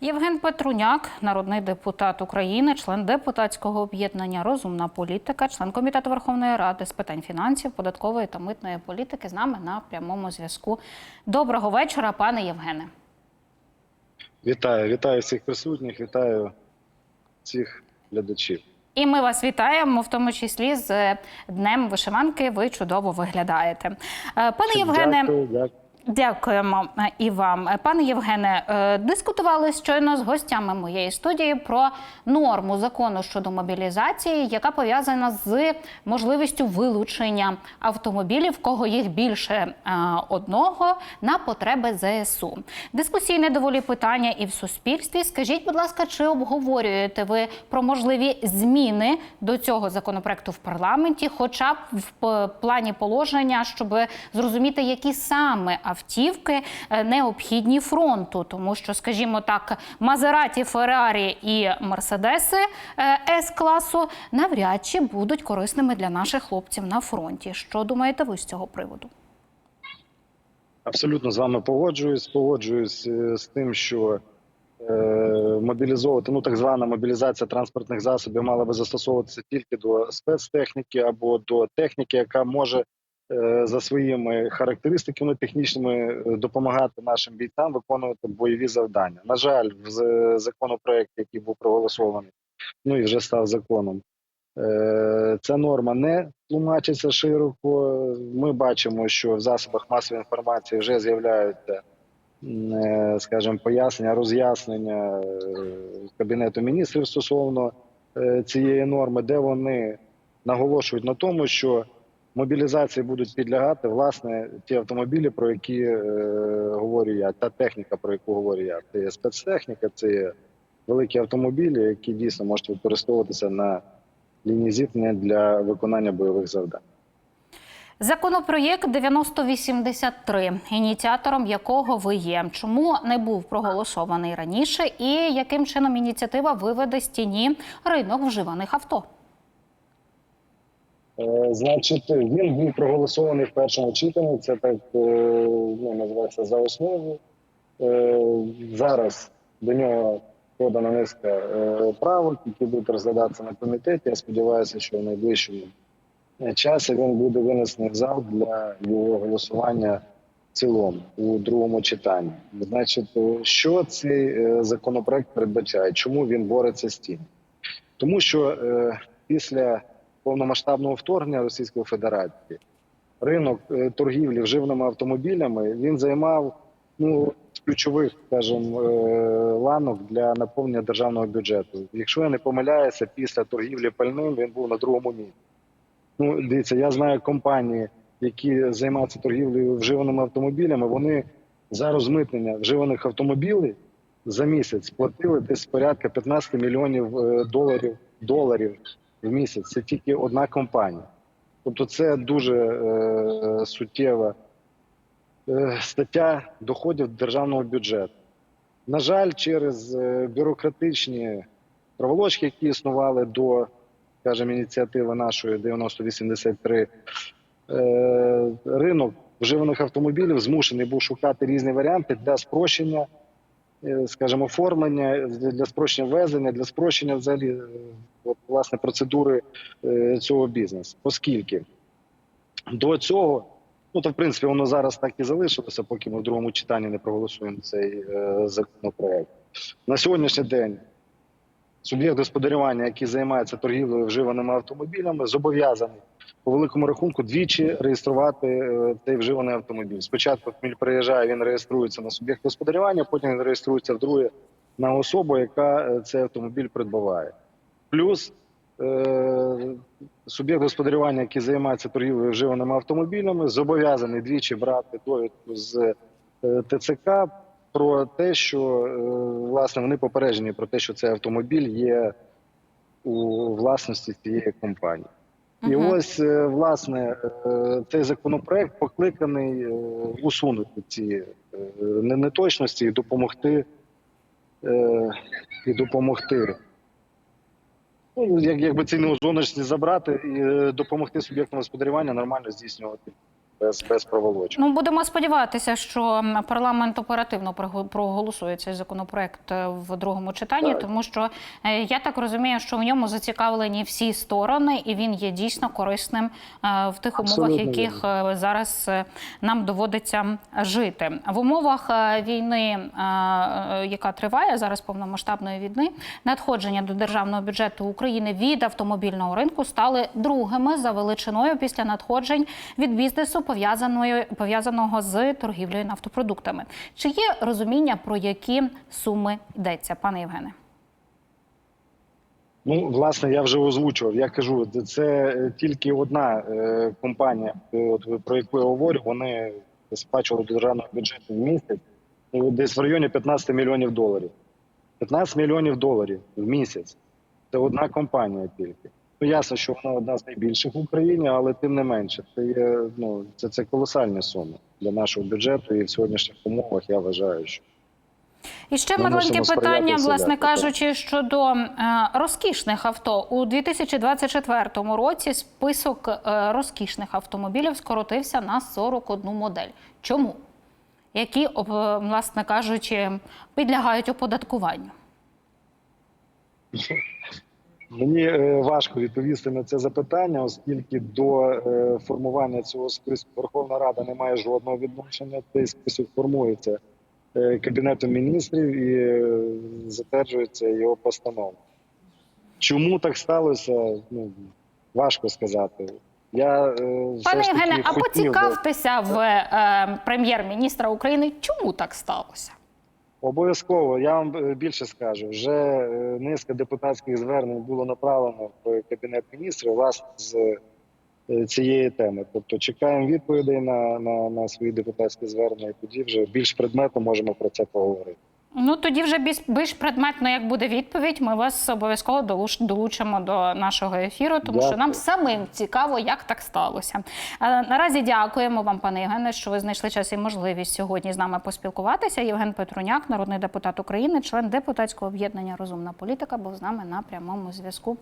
Євген Петруняк, народний депутат України, член депутатського об'єднання Розумна політика, член комітету Верховної Ради з питань фінансів, податкової та митної політики, з нами на прямому зв'язку. Доброго вечора, пане Євгене. Вітаю, вітаю всіх присутніх, вітаю всіх глядачів. І ми вас вітаємо, в тому числі з Днем вишиванки. Ви чудово виглядаєте. Е, Пане Євгене, Дякую, дякую. Дякуємо е, і вам, Е, пане Євгене. е, Дискутували щойно з гостями моєї студії про норму закону щодо мобілізації, яка пов'язана з можливістю вилучення автомобілів, кого їх більше одного на потреби ЗСУ. Дискусійне доволі питання і в суспільстві. Скажіть, будь ласка, чи обговорюєте ви про можливі зміни до цього законопроекту в парламенті, хоча б в плані положення, щоб зрозуміти, які саме автівки е, необхідні фронту, тому що, скажімо так, Мазераті, Феррарі і Мерседеси С класу навряд чи будуть корисними для наших хлопців на фронті. Що думаєте ви з цього приводу? Абсолютно з вами погоджуюсь. Погоджуюсь е, з тим, що е, мобілізовувати, ну так звана мобілізація транспортних засобів мала би застосовуватися тільки до спецтехніки або до техніки, яка може е, за своїми характеристиками технічними е, допомагати нашим бійцям виконувати бойові завдання. На жаль, в з- законопроекті, який був проголосований, ну і вже став законом. Е, Ця норма не тлумачиться широко. Ми бачимо, що в засобах масової інформації вже з'являються, е, скажімо, пояснення, роз'яснення е, кабінету міністрів стосовно е, цієї норми, де вони наголошують на тому, що мобілізації будуть підлягати власне ті автомобілі, про які е, говорю я, та техніка, про яку говорю я. Це є спецтехніка, це є великі автомобілі, які дійсно можуть використовуватися на лінії зіткнення для виконання бойових завдань. Законопроєкт 9083, ініціатором якого ви є. Чому не був проголосований раніше, і яким чином ініціатива виведе з тіні ринок вживаних авто? Е, Значить, він був проголосований в першому читанні. Це так е, ну, називається за основу. Е, Зараз до нього подана низка правок, які будуть розглядатися на комітеті. Я сподіваюся, що в найближчому часі він буде винесений в зал для його голосування в цілому у другому читанні. Значить, що цей законопроект передбачає? Чому він бореться з тим? Тому що після повномасштабного вторгнення Російської Федерації ринок е, торгівлі вживними автомобілями він займав ну ключових, скажімо, е, ланок для наповнення державного бюджету. Якщо я не помиляюся, після торгівлі пальним він був на другому місці. Ну, дивіться, я знаю компанії, які займаються торгівлею вживаними автомобілями. Вони за розмитнення вживаних автомобілів за місяць платили десь порядка 15 мільйонів е, доларів доларів в місяць. Це тільки одна компанія. Тобто, це дуже е, суттєва е, стаття доходів державного бюджету. На жаль, через е, бюрократичні проволочки, які існували до, скажімо, ініціативи нашої 9083, е, ринок вживаних автомобілів змушений був шукати різні варіанти для спрощення, е, скажімо, оформлення, для спрощення везення, для спрощення взагалі е, от, власне процедури е, цього бізнесу. Оскільки до цього, ну то в принципі воно зараз так і залишилося, поки ми в другому читанні не проголосуємо цей е, законопроект. На сьогоднішній день суб'єкт господарювання, який займається торгівлею вживаними автомобілями, зобов'язаний по великому рахунку двічі реєструвати е, цей вживаний автомобіль. Спочатку автомобіль приїжджає, він реєструється на суб'єкт господарювання, потім він реєструється вдруге на особу, яка е, цей автомобіль придбаває. Плюс е, суб'єкт господарювання, який займається торгівлею вживаними автомобілями, зобов'язаний двічі брати довідку з ТЦК про те, що е, власне вони попереджені про те, що цей автомобіль є у власності цієї компанії. І Мгм. ось е, власне е, цей законопроект покликаний усунути ці неточності і допомогти і допомогти. Ну, як, якби ці неузгодності забрати і допомогти суб'єктам господарювання нормально здійснювати без, без проволочок. Ну будемо сподіватися, що парламент оперативно прого- проголосує цей законопроект е, в другому читанні, Так. тому що е, я так розумію, що в ньому зацікавлені всі сторони, і він є дійсно корисним е, в тих умовах, Абсолютно яких е, зараз нам доводиться жити в умовах війни, яка триває зараз повномасштабної війни. Надходження до державного бюджету України від автомобільного ринку стали другими за величиною після надходжень від бізнесу, пов'язаної пов'язаного з торгівлею нафтопродуктами. Чи є розуміння про які суми йдеться, пане Євгене? Ну, власне, я вже озвучував. Я кажу, це тільки одна е, компанія, про яку я говорю, вони сплачували до державного бюджету в місяць ну, десь в районі 15 мільйонів доларів. 15 мільйонів доларів в місяць. Це одна компанія тільки. Ну, ясно, що вона одна з найбільших в Україні, але тим не менше, це є ну це, це колосальні суми для нашого бюджету. І в сьогоднішніх умовах я вважаю, що І ще маленьке питання, власне так. кажучи, щодо е, розкішних авто у 2024 році. Список е, розкішних автомобілів скоротився на 41 модель. Чому? Які, е, власне кажучи, підлягають оподаткуванню? Мені е, важко відповісти на це запитання, оскільки до е, формування цього списку Верховна Рада не має жодного відношення. Цей список формується е, Кабінетом міністрів і затверджується його постанова. Чому так сталося? Ну важко сказати. Я Пане Євгене, а хотів би- поцікавтеся в е, прем'єр-міністра України, чому так сталося? Обов'язково я вам е, більше скажу. Вже е, низка депутатських звернень було направлено в кабінет міністрів власне з е, цієї теми. Тобто чекаємо відповідей на, на, на свої депутатські звернення, і тоді вже більш предметно можемо про це поговорити. Ну тоді вже більш, більш предметно, як буде відповідь, ми вас обов'язково долуч- долучимо до нашого ефіру, тому що нам самим цікаво, як так сталося. Е, Наразі дякуємо вам, пане Євгене, що ви знайшли час і можливість сьогодні з нами поспілкуватися. Євген Петруняк, народний депутат України, член депутатського об'єднання Розумна політика, був з нами на прямому зв'язку.